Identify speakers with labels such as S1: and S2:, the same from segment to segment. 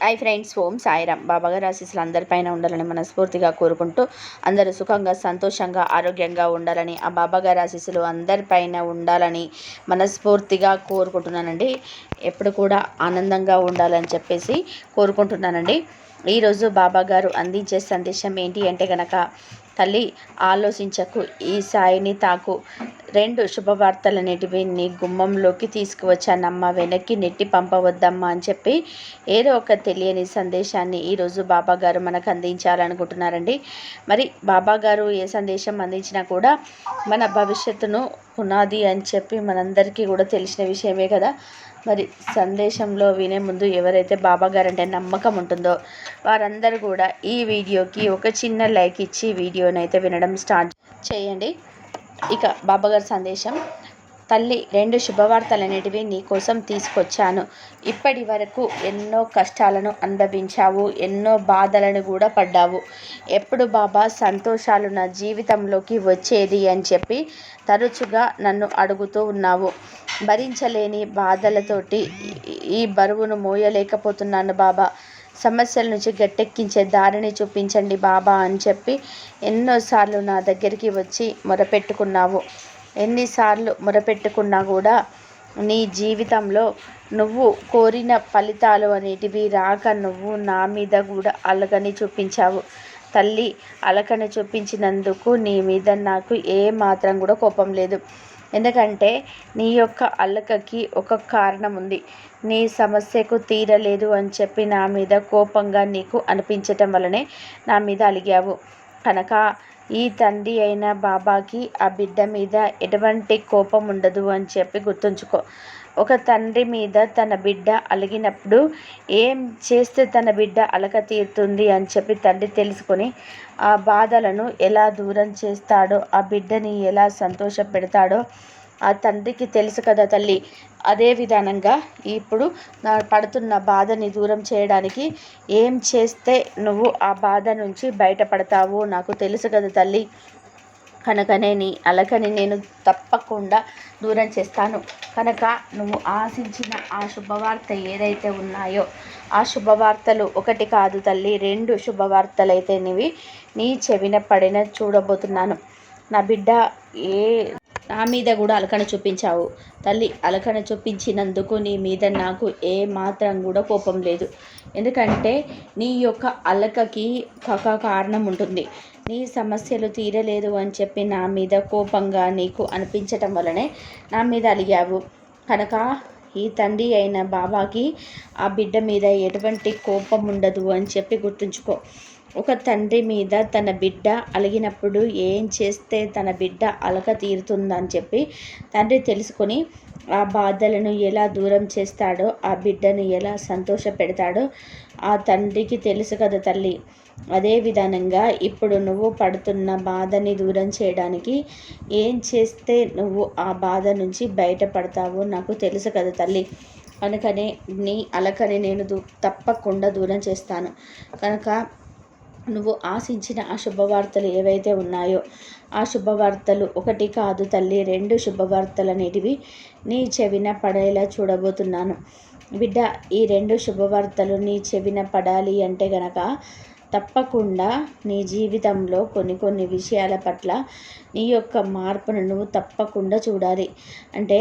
S1: I friends ఓం సాయిరామ్. బాబాగారి ఆశీస్సులు అందరిపైన ఉండాలని మనస్ఫూర్తిగా కోరుకుంటూ అందరూ సుఖంగా సంతోషంగా ఆరోగ్యంగా ఉండాలని ఆ బాబాగారి ఆశీస్సులు అందరిపైన ఉండాలని మనస్ఫూర్తిగా కోరుకుంటున్నానండి. ఎప్పుడు కూడా ఆనందంగా ఉండాలని చెప్పేసి కోరుకుంటున్నానండి. ఈరోజు బాబాగారు అందించే సందేశం ఏంటి అంటే కనుక తల్లి ఆలోచించకు ఈ సాయిని తాకు. రెండు శుభవార్తలనేటివి నీ గుమ్మంలోకి తీసుకువచ్చానమ్మ వెనక్కి నెట్టి పంపవద్దమ్మా అని చెప్పి ఏదో ఒక తెలియని సందేశాన్ని ఈరోజు బాబా గారు మనకు అందించాలనుకుంటున్నారండి. మరి బాబా గారు ఏ సందేశం అందించినా కూడా మన భవిష్యత్తును పునాది అని చెప్పి మనందరికీ కూడా తెలిసిన విషయమే కదా. మరి సందేశంలో వినే ముందు ఎవరైతే బాబా గారంటే నమ్మకం ఉంటుందో వారందరూ కూడా ఈ వీడియోకి ఒక చిన్న లైక్ ఇచ్చి వీడియోని అయితే వినడం స్టార్ట్ చేయండి. ఇక బాబాగారి సందేశం తల్లి రెండు శుభవార్తలు అనేటివి తీసుకొచ్చాను. ఇప్పటి వరకు ఎన్నో కష్టాలను అనుభవించావు ఎన్నో బాధలను కూడా పడ్డావు. ఎప్పుడు బాబా సంతోషాలు నా జీవితంలోకి వచ్చేది అని చెప్పి తరచుగా నన్ను అడుగుతూ ఉన్నావు. భరించలేని బాధలతోటి ఈ బరువును మోయలేకపోతున్నాను బాబా. సమస్యల నుంచి గట్టెక్కించే దారిని చూపించండి బాబా అని చెప్పి ఎన్నోసార్లు నా దగ్గరికి వచ్చి మొరపెట్టుకున్నావు. ఎన్నిసార్లు మొరపెట్టుకున్నా కూడా నీ జీవితంలో నువ్వు కోరిన ఫలితాలు అనేటివి రాక నువ్వు నా మీద కూడా అలగని చూపించావు. తల్లి అలకని చూపించినందుకు నీ మీద నాకు ఏ మాత్రం కూడా కోపం లేదు. ఎందుకంటే నీ యొక్క అల్లకకి ఒక కారణం ఉంది నీ సమస్యకు తీరలేదు అని చెప్పి నా మీద కోపంగా నీకు అనిపించటం వలనే నా మీద అలిగావు. కనుక ఈ తండ్రి అయిన బాబాకి ఆ బిడ్డ మీద ఎటువంటి కోపం ఉండదు అని చెప్పి గుర్తుంచుకో. ఒక తండ్రి మీద తన బిడ్డ అలిగినప్పుడు ఏం చేస్తే తన బిడ్డ అలక తీరుతుంది అని చెప్పి తండ్రి తెలుసుకొని ఆ బాధలను ఎలా దూరం చేస్తాడో ఆ బిడ్డని ఎలా సంతోష పెడతాడో ఆ తండ్రికి తెలుసు కదా తల్లి. అదే విధానంగా ఇప్పుడు నా పడుతున్న బాధని దూరం చేయడానికి ఏం చేస్తే నువ్వు ఆ బాధ నుంచి బయటపడతావు నాకు తెలుసు కదా తల్లి. కనుకనే నీ అలకని నేను తప్పకుండా దూరం చేస్తాను. కనుక నువ్వు ఆశించిన ఆ శుభవార్త ఏదైతే ఉన్నాయో ఆ శుభవార్తలు ఒకటి కాదు తల్లి రెండు శుభవార్తలైతేనివి నీవి నీ చెవిన పడిన చూడబోతున్నాను. నా బిడ్డ ఏ నా మీద కూడా అలకన చూపించావు. తల్లి అలకన చూపించినందుకు నీ మీద నాకు ఏ మాత్రం కూడా కోపం లేదు. ఎందుకంటే నీ యొక్క అలకకి ఒక కారణం ఉంటుంది. నీ సమస్యలు తీరలేదు అని చెప్పి నా మీద కోపంగా నీకు అనిపించటం వలనే నా మీద అలిగావు. కనుక ఈ తండ్రి అయిన బాబాకి ఆ బిడ్డ మీద ఎటువంటి కోపం ఉండదు అని చెప్పి గుర్తుంచుకో. ఒక తండ్రి మీద తన బిడ్డ అలిగినప్పుడు ఏం చేస్తే తన బిడ్డ అలక తీరుతుందని చెప్పి తండ్రి తెలుసుకొని ఆ బాధలను ఎలా దూరం చేస్తాడో ఆ బిడ్డను ఎలా సంతోష పెడతాడో ఆ తండ్రికి తెలుసు కదా తల్లి. అదే విధానంగా ఇప్పుడు నువ్వు పడుతున్న బాధని దూరం చేయడానికి ఏం చేస్తే నువ్వు ఆ బాధ నుంచి బయటపడతావో నాకు తెలుసు కదా తల్లి. కనుకనే నీ అలకని నేను దూ తప్పకుండా దూరం చేస్తాను. కనుక నువ్వు ఆశించిన ఆ శుభవార్తలు ఏవైతే ఉన్నాయో ఆ శుభవార్తలు ఒకటి కాదు తల్లి రెండు శుభవార్తలు అనేటివి నీ చెవిన పడేలా చూడబోతున్నాను. బిడ్డ ఈ రెండు శుభవార్తలు నీ చెవిన పడాలి అంటే గనక తప్పకుండా నీ జీవితంలో కొన్ని కొన్ని విషయాల పట్ల నీ యొక్క మార్పును నువ్వు తప్పకుండా చూడాలి. అంటే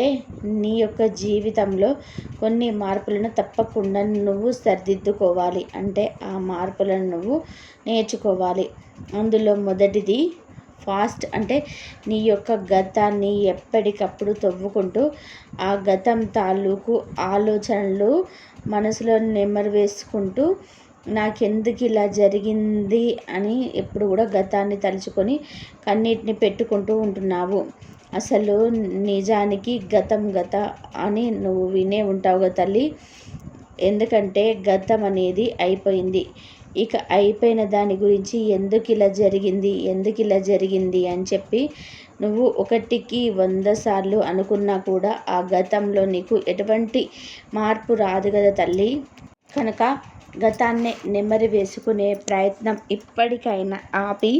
S1: నీ యొక్క జీవితంలో కొన్ని మార్పులను తప్పకుండా నువ్వు సరిదిద్దుకోవాలి. అంటే ఆ మార్పులను నువ్వు నేర్చుకోవాలి. అందులో మొదటిది ఫాస్ట్ అంటే నీ యొక్క గతాన్ని ఎప్పటికప్పుడు తవ్వుకుంటూ ఆ గతం తాలూకు ఆలోచనలు మనసులో నెమరు వేసుకుంటూ నాకెందుకు ఇలా జరిగింది అని ఎప్పుడు కూడా గతాన్ని తలుచుకొని కన్నీటిని పెట్టుకుంటూ ఉంటున్నావు. అసలు నిజానికి గతం గత అని నువ్వు వినే ఉంటావు కదా తల్లి. ఎందుకంటే గతం అనేది అయిపోయింది. ఇక అయిపోయిన దాని గురించి ఎందుకు ఇలా జరిగింది ఎందుకు ఇలా జరిగింది అని చెప్పి నువ్వు ఒకటికి వంద సార్లు అనుకున్నా కూడా ఆ గతంలో నీకు ఎటువంటి మార్పు రాదు కదా తల్లి. కనుక గతాన్ని నెమ్మరి వేసుకునే ప్రయత్నం ఇప్పటికైనా ఆపి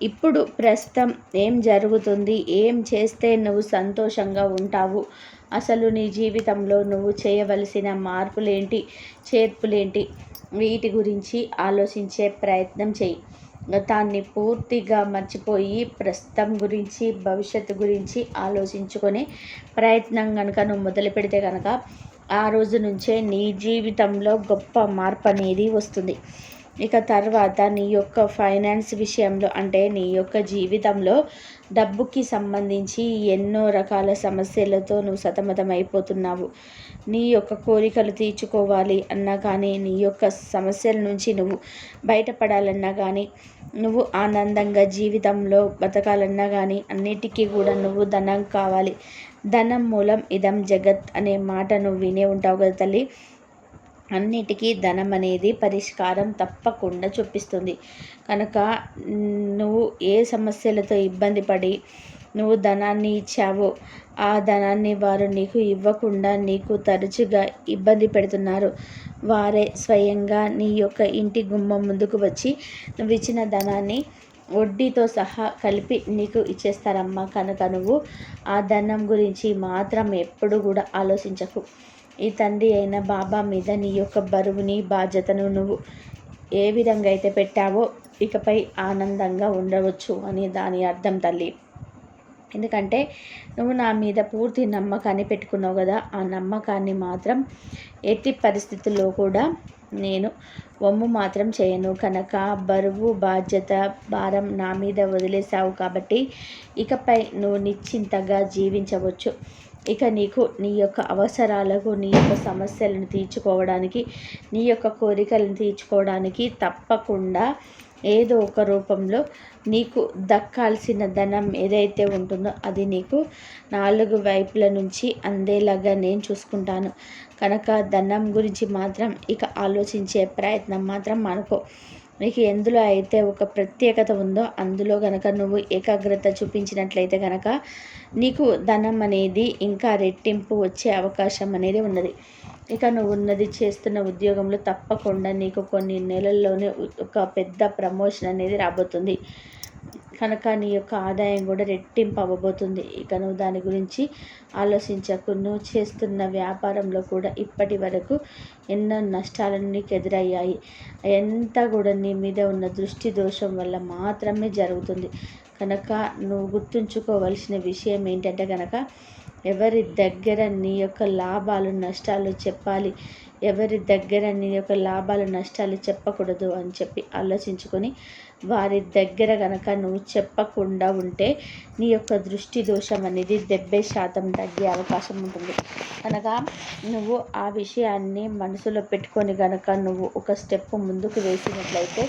S1: ఇప్పుడు ప్రస్తుతం ఏం జరుగుతుంది ఏం చేస్తే నువ్వు సంతోషంగా ఉంటావు? అసలు నీ జీవితంలో నువ్వు చేయవలసిన మార్పులేంటి చేర్పులేంటి? వీటి గురించి ఆలోచించే ప్రయత్నం చెయ్యి గతాన్ని పూర్తిగా మర్చిపోయి ప్రస్తుతం గురించి భవిష్యత్తు గురించి ఆలోచించుకునే ప్రయత్నం కనుక నువ్వు మొదలు పెడితే కనుక ఆ రోజు నుంచే నీ జీవితంలో గొప్ప మార్పు అనేది వస్తుంది. ఇక తర్వాత నీ యొక్క ఫైనాన్స్ విషయంలో అంటే నీ యొక్క జీవితంలో డబ్బుకి సంబంధించి ఎన్నో రకాల సమస్యలతో నువ్వు సతమతం అయిపోతున్నావు నీ యొక్క కోరికలు తీర్చుకోవాలి అన్నా కానీ నీ యొక్క సమస్యల నుంచి నువ్వు బయటపడాలన్నా కానీ నువ్వు ఆనందంగా జీవితంలో బతకాలన్నా కానీ అన్నిటికీ కూడా నువ్వు ధనం కావాలి. ధనం మూలం ఇదం జగత్ అనే మాట నువ్వు వినే ఉంటావు కదా తల్లి. అన్నిటికీ ధనం అనేది పరిష్కారం తప్పకుండా చూపిస్తుంది. కనుక నువ్వు ఏ సమస్యలతో ఇబ్బంది పడి నువ్వు ధనాన్ని ఇచ్చావో ఆ ధనాన్ని వారు నీకు ఇవ్వకుండా నీకు తరచుగా ఇబ్బంది పెడుతున్నారు. వారే స్వయంగా నీ యొక్క ఇంటి గుమ్మం ముందుకు వచ్చి నువ్వు ఇచ్చిన ధనాన్ని వడ్డీతో సహా కలిపి నీకు ఇచ్చేస్తారమ్మా. కనుక నువ్వు ఆ ధనం గురించి మాత్రం ఎప్పుడు కూడా ఆలోచించకు. ఈ తండ్రి అయిన బాబా మీద నీ యొక్క బరువుని బాధ్యతను నువ్వు ఏ విధంగా అయితే పెట్టావో ఇకపై ఆనందంగా ఉండవచ్చు అని దాని అర్థం తల్లి. ఎందుకంటే నువ్వు నా మీద పూర్తి నమ్మకాన్ని పెట్టుకున్నావు కదా ఆ నమ్మకాన్ని మాత్రం ఎట్టి పరిస్థితుల్లో కూడా నేను వమ్ము మాత్రం చేయను. కనుక బరువు బాధ్యత భారం నా మీద వదిలేసావు కాబట్టి ఇకపై నువ్వు నిశ్చింతగా జీవించవచ్చు. ఇక నీకు నీ యొక్క అవసరాలకు నీ యొక్క సమస్యలను తీర్చుకోవడానికి నీ యొక్క కోరికలను తీర్చుకోవడానికి తప్పకుండా ఏదో ఒక రూపంలో నీకు దక్కాల్సిన ధనం ఏదైతే ఉంటుందో అది నీకు నాలుగు వైపుల నుంచి అందేలాగా నేను చూసుకుంటాను. కనుక ధనం గురించి మాత్రం ఇక ఆలోచించే ప్రయత్నం మాత్రం అనుకో నీకు ఎందులో అయితే ఒక ప్రత్యేకత ఉందో అందులో కనుక నువ్వు ఏకాగ్రత చూపించినట్లయితే కనుక నీకు ధనం అనేది ఇంకా రెట్టింపు వచ్చే అవకాశం అనేది ఉన్నది. ఇక నువ్వు ఉన్నది చేస్తున్న ఉద్యోగంలో తప్పకుండా నీకు కొన్ని నెలల్లోనే ఒక పెద్ద ప్రమోషన్ అనేది రాబోతుంది. కనుక నీ యొక్క ఆదాయం కూడా రెట్టింపు అవ్వబోతుంది. ఇక నువ్వు దాని గురించి ఆలోచించకు. నువ్వు చేస్తున్న వ్యాపారంలో కూడా ఇప్పటి వరకు ఎన్నో నష్టాలను నీకు ఎదురయ్యాయి. ఎంత కూడా నీ మీద ఉన్న దృష్టి దోషం వల్ల మాత్రమే జరుగుతుంది. కనుక నువ్వు గుర్తుంచుకోవలసిన విషయం ఏంటంటే కనుక ఎవరి దగ్గర నీ యొక్క లాభాలు నష్టాలు చెప్పాలి ఎవరి దగ్గర నీ యొక్క లాభాలు నష్టాలు చెప్పకూడదు అని చెప్పి ఆలోచించుకొని వారి దగ్గర కనుక నువ్వు చెప్పకుండా ఉంటే నీ యొక్క దృష్టి దోషం అనేది డెబ్బై శాతం తగ్గే అవకాశం ఉంటుంది. కనుక నువ్వు ఆ విషయాన్ని మనసులో పెట్టుకొని కనుక నువ్వు ఒక స్టెప్ ముందుకు వేసినట్లయితే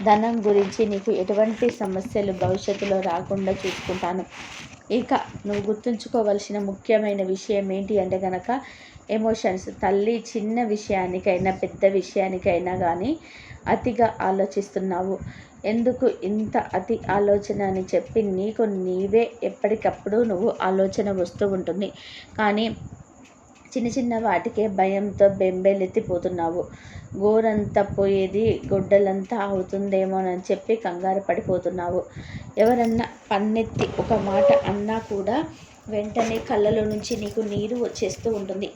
S1: ధనం గురించి నీకు ఎటువంటి సమస్యలు భవిష్యత్తులో రాకుండా చూసుకుంటాను. ఇక నువ్వు గుర్తుంచుకోవలసిన ముఖ్యమైన విషయం ఏంటి అంటే కనుక ఎమోషన్స్ తల్లి చిన్న విషయానికైనా పెద్ద విషయానికైనా కానీ అతిగా ఆలోచిస్తున్నావు. ఎందుకు ఇంత అతి ఆలోచన అని చెప్పి నీకు నీవే ఎప్పటికప్పుడు నువ్వు ఆలోచన వస్తూ ఉంటుంది. కానీ చిన్న చిన్న వాటికే భయంతో బెంబేలెత్తిపోతున్నావు. గోరంతా పోయేది గొడ్డలంతా అవుతుందేమోనని చెప్పి కంగారు పడిపోతున్నావు. ఎవరన్నా పన్నెత్తి ఒక మాట అన్నా కూడా వెంటనే కళ్ళలో నుంచి నీకు నీరు వచ్చేస్తూ ఉంటుంది.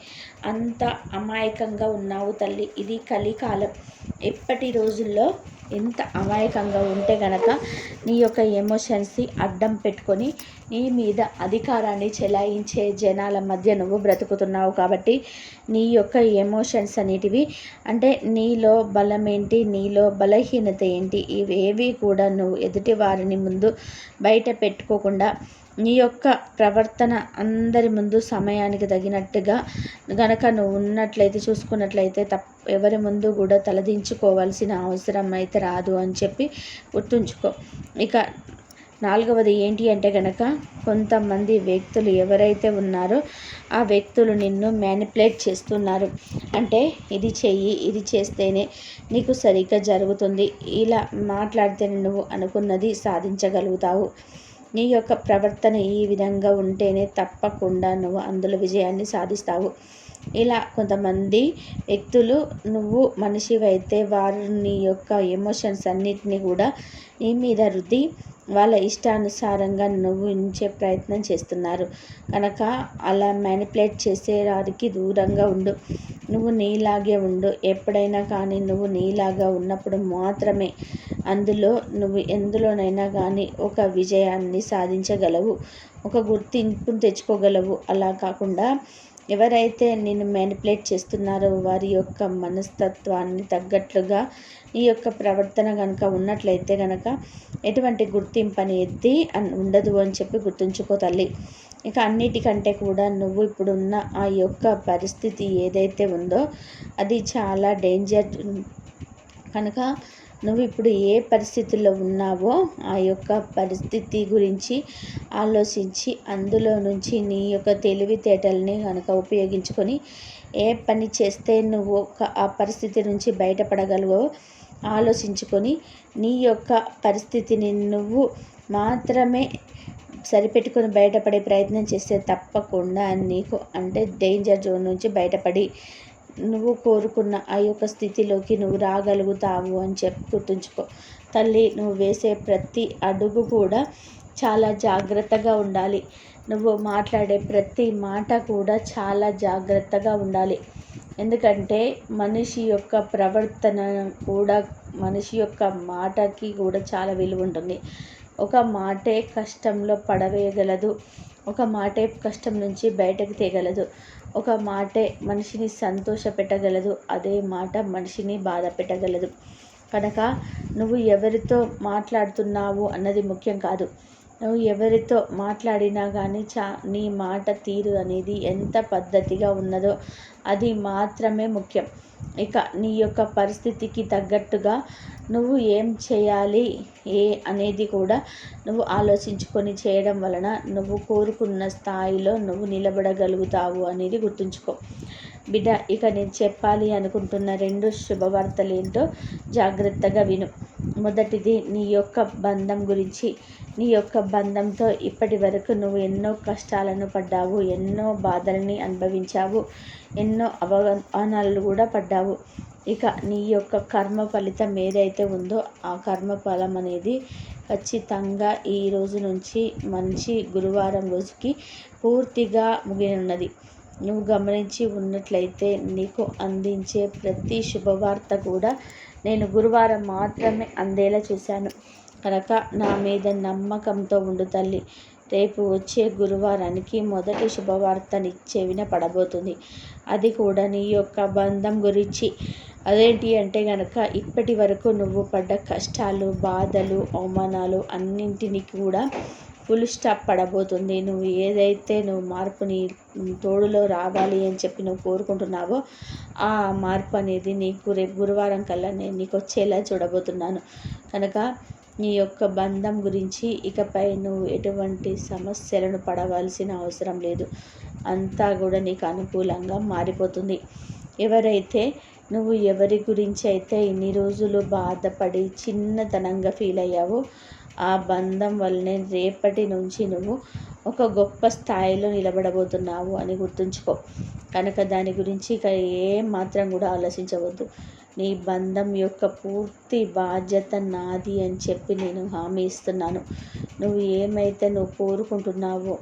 S1: అంత అమాయకంగా ఉన్నావు తల్లి. ఇది కలికాలం. ఎప్పటి రోజుల్లో ఎంత అమాయకంగా ఉంటే గనక నీ యొక్క ఎమోషన్స్ని అడ్డం పెట్టుకొని నీ మీద అధికారాన్ని చెలాయించే జనాల మధ్య నువ్వు బ్రతుకుతున్నావు కాబట్టి నీ యొక్క ఎమోషన్స్ అనేటివి అంటే నీలో బలం ఏంటి నీలో బలహీనత ఏంటి ఇవేవి కూడా నువ్వు ఎదుటి వారిని ముందు బయట పెట్టుకోకుండా నీ యొక్క ప్రవర్తన అందరి ముందు సమయానికి తగినట్టుగా గనక నువ్వు ఉన్నట్లయితే చూసుకున్నట్లయితే తప్ప ఎవరి ముందు కూడా తలదించుకోవాల్సిన అవసరం అయితే రాదు అని చెప్పి గుర్తుంచుకో. ఇక నాలుగవది ఏంటి అంటే కనుక కొంతమంది వ్యక్తులు ఎవరైతే ఉన్నారో ఆ వ్యక్తులు నిన్ను మ్యానిపులేట్ చేస్తున్నారు. అంటే ఇది చెయ్యి ఇది చేస్తేనే నీకు సరిగ్గా జరుగుతుంది. ఇలా మాట్లాడితేనే నువ్వు అనుకున్నది సాధించగలుగుతావు. నీ యొక్క ప్రవర్తన ఈ విధంగా ఉంటేనే తప్పకుండా నువ్వు అందులో విజయాన్ని సాధిస్తావు. ఇలా కొంతమంది వ్యక్తులు నువ్వు మనిషివైతే వారిని యొక్క ఎమోషన్స్ అన్నిటినీ కూడా నీ మీద రుద్ది వాళ్ళ ఇష్టానుసారంగా నువ్వు ఉంచే ప్రయత్నం చేస్తున్నారు. కనుక అలా మ్యానిపులేట్ చేసే వారికి దూరంగా ఉండు. నువ్వు నీలాగే ఉండు. ఎప్పుడైనా కానీ నువ్వు నీలాగా ఉన్నప్పుడు మాత్రమే అందులో నువ్వు ఎందులోనైనా కానీ ఒక విజయాన్ని సాధించగలవు. ఒక గుర్తింపును తెచ్చుకోగలవు. అలా కాకుండా ఎవరైతే నేను మ్యానిపులేట్ చేస్తున్నారో వారి యొక్క మనస్తత్వాన్ని తగ్గట్లుగా నీ యొక్క ప్రవర్తన కనుక ఉన్నట్లయితే కనుక ఎటువంటి గుర్తింపు అనేది ఉండదు అని చెప్పి గుర్తుంచుకో తల్లి. ఇక అన్నిటికంటే కూడా నువ్వు ఇప్పుడున్న ఆ యొక్క పరిస్థితి ఏదైతే ఉందో అది చాలా డేంజర్ కనుక నువ్వు ఇప్పుడు ఏ పరిస్థితుల్లో ఉన్నావో ఆ యొక్క పరిస్థితి గురించి ఆలోచించి అందులో నుంచి నీ యొక్క తెలివితేటల్ని కనుక ఉపయోగించుకొని ఏ పని చేస్తే నువ్వు ఒక ఆ పరిస్థితి నుంచి బయటపడగలవో ఆలోచించుకొని నీ యొక్క పరిస్థితిని నువ్వు మాత్రమే సరిపెట్టుకొని బయటపడే ప్రయత్నం చేస్తే తప్పకుండా నీకు అంటే డేంజర్ జోన్ నుంచి బయటపడి నువ్వు కోరుకున్న ఆ యొక్క స్థితిలోకి నువ్వు రాగలుగుతావు అని చెప్పి గుర్తుంచుకో. తల్లి నువ్వు వేసే ప్రతి అడుగు కూడా చాలా జాగ్రత్తగా ఉండాలి. నువ్వు మాట్లాడే ప్రతి మాట కూడా చాలా జాగ్రత్తగా ఉండాలి. ఎందుకంటే మనిషి యొక్క ప్రవర్తన కూడా మనిషి యొక్క మాటకి కూడా చాలా విలువ ఉంటుంది. ఒక మాటే కష్టంలో పడవేయగలదు. ఒక మాటే కష్టం నుంచి బయటకు తీయగలదు. ఒక మాటే మనిషిని సంతోష పెట్టగలదు అదే మాట మనిషిని బాధ పెట్టగలదు కనుక నువ్వు ఎవరితో మాట్లాడుతున్నావు అన్నది ముఖ్యం కాదు. నువ్వు ఎవరితో మాట్లాడినా కానీ చా నీ మాట తీరు అనేది ఎంత పద్ధతిగా ఉన్నదో అది మాత్రమే ముఖ్యం. ఇక నీ యొక్క పరిస్థితికి తగ్గట్టుగా నువ్వు ఏం చేయాలి? ఏ అనేది కూడా నువ్వు ఆలోచించుకొని చేయడం వలన నువ్వు కోరుకున్న స్థాయిలో నువ్వు నిలబడగలుగుతావు అనేది గుర్తుంచుకో. బిడ్డ ఇక నేను చెప్పాలి అనుకుంటున్న రెండు శుభవార్తలు ఏంటో జాగ్రత్తగా విను. మొదటిది నీ యొక్క బంధం గురించి. నీ యొక్క బంధంతో ఇప్పటి వరకు నువ్వు ఎన్నో కష్టాలను పడ్డావు ఎన్నో బాధల్ని అనుభవించావు. ఎన్నో అవమానాలు కూడా పడ్డావు. ఇక నీ యొక్క కర్మ ఫలితం ఏదైతే ఉందో ఆ కర్మ ఫలం అనేది ఖచ్చితంగా ఈ రోజు నుంచి మంచి గురువారం రోజుకి పూర్తిగా ముగినున్నది. నువ్వు గమనించి ఉన్నట్లయితే నీకు అందించే ప్రతి శుభవార్త కూడా నేను గురువారం మాత్రమే అందేలా చూశాను. కనుక నా మీద నమ్మకంతో ఉండు తల్లి. రేపు వచ్చే గురువారానికి మొదటి శుభవార్తనిచ్చే వినపడబోతుంది. అది కూడా నీ యొక్క బంధం గురించి. అదేంటి అంటే కనుక ఇప్పటి వరకు నువ్వు పడ్డ కష్టాలు బాధలు అవమానాలు అన్నింటినీ కూడా ఫుల్ స్టాప్ పడబోతుంది. నువ్వు ఏదైతే నువ్వు మార్పుని తోడులో రావాలి అని చెప్పి నువ్వు కోరుకుంటున్నావో ఆ మార్పు అనేది నీకు రేపు గురువారం కల్లా నేను నీకు వచ్చేలా చూడబోతున్నాను. కనుక నీ యొక్క బంధం గురించి ఇకపై నువ్వు ఎటువంటి సమస్యలను పడవలసిన అవసరం లేదు. అంతా కూడా నీకు అనుకూలంగా మారిపోతుంది. ఎవరైతే నువ్వు ఎవరి గురించి అయితే ఇన్ని రోజులు బాధపడి చిన్నతనంగా ఫీల్ అయ్యావో ఆ బంధం వల్లనే రేపటి నుంచి నువ్వు ఒక గొప్ప స్థాయిలో నిలబడబోతున్నావు అని గుర్తుంచుకో. కనుక దాని గురించి ఇక ఏం మాత్రం కూడా ఆలోచించవద్దు. నీ బంధం యొక్క పూర్తి బాధ్యత నాది అని చెప్పి నేను హామీ ఇస్తున్నాను. నువ్వు ఏమైతే నువ్వు కోరుకుంటున్నావో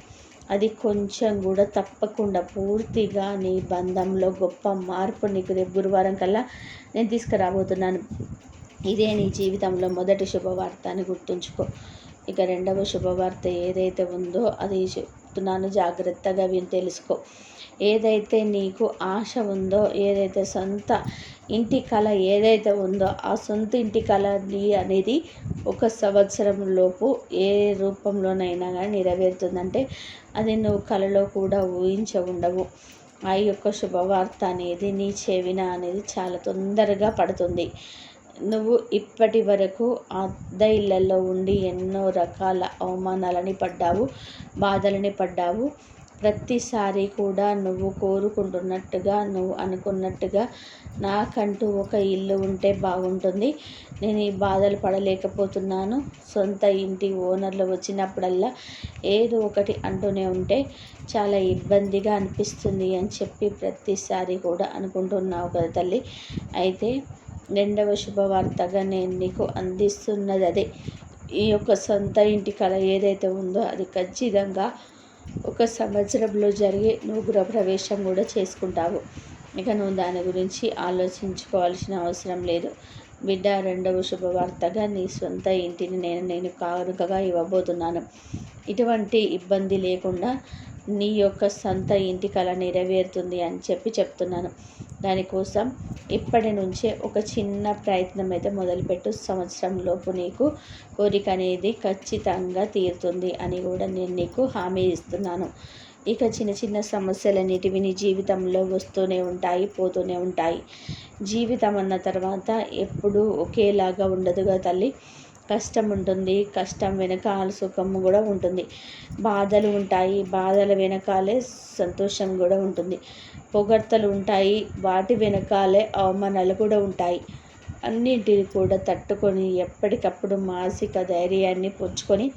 S1: అది కొంచెం కూడా తప్పకుండా పూర్తిగా నీ బంధంలో గొప్ప మార్పు నీకు రేపు గురువారం కల్లా నేను తీసుకురాబోతున్నాను. ఇదే నీ జీవితంలో మొదటి శుభవార్త అని గుర్తుంచుకో. ఇక రెండవ శుభవార్త ఏదైతే ఉందో అది చెప్తున్నాను జాగ్రత్తగా విని తెలుసుకో. ఏదైతే నీకు ఆశ ఉందో ఏదైతే సొంత ఇంటి కళ ఏదైతే ఉందో ఆ సొంత ఇంటి కళని అనేది ఒక సంవత్సరం లోపు ఏ రూపంలోనైనా కానీ నెరవేరుతుందంటే అది నువ్వు కళలో కూడా ఊహించ ఉండవు. ఆ యొక్క శుభవార్త అనేది నీ చెవిన అనేది చాలా తొందరగా పడుతుంది. నువ్వు ఇప్పటి వరకు అద్దె ఇళ్ళల్లో ఉండి ఎన్నో రకాల అవమానాలని పడ్డావు బాధలని పడ్డావు. ప్రతిసారి కూడా నువ్వు కోరుకుంటున్నట్టుగా నువ్వు అనుకున్నట్టుగా నాకంటూ ఒక ఇల్లు ఉంటే బాగుంటుంది. నేను ఈ బాధలు పడలేకపోతున్నాను. సొంత ఇంటి ఓనర్లు వచ్చినప్పుడల్లా ఏదో ఒకటి అంటూనే ఉంటే చాలా ఇబ్బందిగా అనిపిస్తుంది అని చెప్పి ప్రతిసారి కూడా అనుకుంటున్నావు కదా తల్లి. అయితే రెండవ శుభవార్తగా నేను నీకు అందిస్తున్నది అదే. ఈ యొక్క సొంత ఇంటి కళ ఏదైతే ఉందో అది ఖచ్చితంగా ఒక సంవత్సరంలో జరిగే నువ్వు గృహప్రవేశం కూడా చేసుకుంటావు. ఇక నువ్వు దాని గురించి ఆలోచించుకోవాల్సిన అవసరం లేదు. బిడ్డ రెండవ శుభవార్తగా నీ సొంత ఇంటిని నేను నేను కానుకగా ఇవ్వబోతున్నాను. ఇటువంటి ఇబ్బంది లేకుండా నీ యొక్క సొంత ఇంటి కళ నెరవేరుతుంది అని చెప్పి చెప్తున్నాను. దానికోసం ఇప్పటి నుంచే ఒక చిన్న ప్రయత్నం అయితే మొదలుపెట్టు. సంవత్సరంలోపు నీకు కోరిక అనేది ఖచ్చితంగా తీరుతుంది అని కూడా నేను నీకు హామీ ఇస్తున్నాను. ఇక చిన్న చిన్న సమస్యలన్నిటివి నీ జీవితంలో వస్తూనే ఉంటాయి పోతూనే ఉంటాయి. జీవితం అన్న తర్వాత ఎప్పుడూ ఒకేలాగా ఉండదుగా తల్లి. కష్టం ఉంటుంది కష్టం వెనకాల సుఖం కూడా ఉంటుంది. బాధలు ఉంటాయి బాధల వెనకాలే సంతోషం కూడా ఉంటుంది. పొగడ్తలు ఉంటాయి వాటి వెనకాలే అవమానాలు కూడా ఉంటాయి. అన్నింటిని కూడా తట్టుకొని ఎప్పటికప్పుడు మానసిక ధైర్యాన్ని పుంజుకొని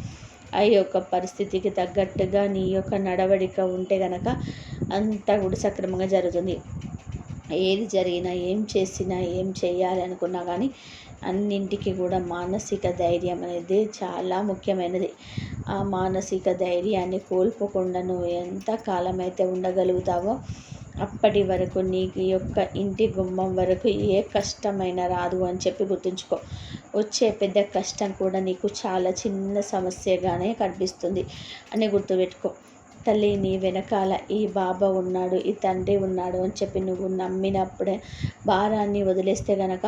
S1: ఆ యొక్క పరిస్థితికి తగ్గట్టుగా నీ యొక్క నడవడిక ఉంటే గనక అంతా కూడా సక్రమంగా జరుగుతుంది. ఏది జరిగినా ఏం చేసినా ఏం చేయాలి అనుకున్నా కానీ అన్నింటికి కూడా మానసిక ధైర్యం అనేది చాలా ముఖ్యమైనది. ఆ మానసిక ధైర్యాన్ని కోల్పోకుండా నువ్వు ఎంత కాలమైతే ఉండగలుగుతావో అప్పటి వరకు నీకు యొక్క ఇంటి గుమ్మం వరకు ఏ కష్టమైనా రాదు అని చెప్పి గుర్తుంచుకో. వచ్చే పెద్ద కష్టం కూడా నీకు చాలా చిన్న సమస్యగానే కనిపిస్తుంది అని గుర్తుపెట్టుకో. తల్లి నీ వెనకాల ఈ బాబా ఉన్నాడు ఈ తండ్రి ఉన్నాడు అని చెప్పి నువ్వు నమ్మినప్పుడే భారాన్ని వదిలేస్తే గనక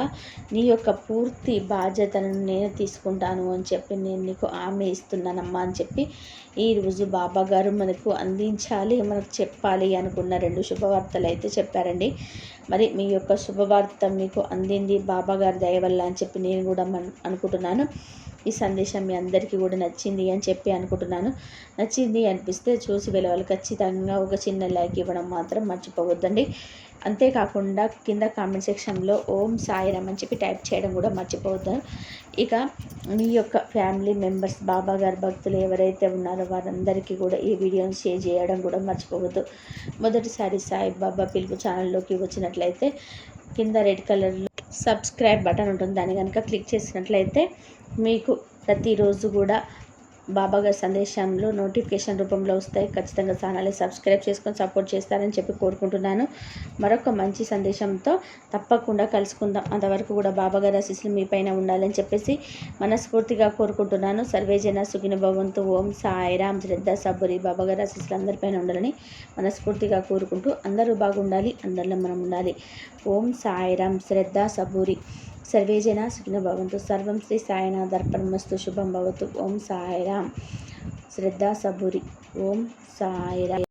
S1: నీ యొక్క పూర్తి బాధ్యతను నేను తీసుకుంటాను అని చెప్పి నేను నీకు ఆమె ఇస్తున్నానమ్మా అని చెప్పి ఈరోజు బాబా గారు మనకు అందించాలి మనకు చెప్పాలి అనుకున్న రెండు శుభవార్తలు అయితే చెప్పారండి. మరి మీ యొక్క శుభవార్త మీకు అందింది బాబా గారి దయ వల్ల అని చెప్పి నేను కూడా అనుకుంటున్నాను. ఈ సందేశం మీ అందరికీ కూడా నచ్చింది అని చెప్పి అనుకుంటున్నాను. నచ్చింది అనిపిస్తే చూసి వెళ్ళవాలి. ఖచ్చితంగా ఒక చిన్న లైక్ ఇవ్వడం మాత్రం మర్చిపోవద్దండి. అంతేకాకుండా కింద కామెంట్ సెక్షన్లో ఓం సాయిరామ్ అని చెప్పి టైప్ చేయడం కూడా మర్చిపోవద్దు. ఇక మీ యొక్క ఫ్యామిలీ మెంబర్స్ బాబా గారి భక్తులు ఎవరైతే ఉన్నారో వారందరికీ కూడా ఈ వీడియోని షేర్ చేయడం కూడా మర్చిపోవద్దు. మొదటిసారి సాయిబాబా పిలుపు ఛానల్లోకి వచ్చినట్లయితే కింద రెడ్ కలర్లో సబ్స్క్రైబ్ బటన్ ఉంటుంది. దాన్ని కనుక క్లిక్ చేసినట్లయితే మీకు ప్రతిరోజు కూడా బాబాగారి సందేశంలో నోటిఫికేషన్ రూపంలో వస్తాయి. ఖచ్చితంగా ఛానల్ని సబ్స్క్రైబ్ చేసుకొని సపోర్ట్ చేస్తారని చెప్పి కోరుకుంటున్నాను. మరొక మంచి సందేశంతో తప్పకుండా కలుసుకుందాం. అంతవరకు కూడా బాబాగారి ఆశీస్సులు మీ పైన ఉండాలని చెప్పేసి మనస్ఫూర్తిగా కోరుకుంటున్నాను. సర్వేజన సుగిన భవంతు. ఓం సాయిరామ్ శ్రద్ధ సబ్బురి. బాబాగారి ఆశీస్సులు అందరిపైన ఉండాలని మనస్ఫూర్తిగా కోరుకుంటూ అందరూ బాగుండాలి అందరిలో మనం ఉండాలి. ఓం సాయిరామ్ శ్రద్ధ సబ్బురి. సర్వే జన సుఖిన భవంతు. సర్వం శ్రీ సాయినాథ్ అర్పణమస్తు. శుభం భవతు. ఓం సాయిరామ్. శ్రద్ధా సబురి. ఓం సాయిరామ్.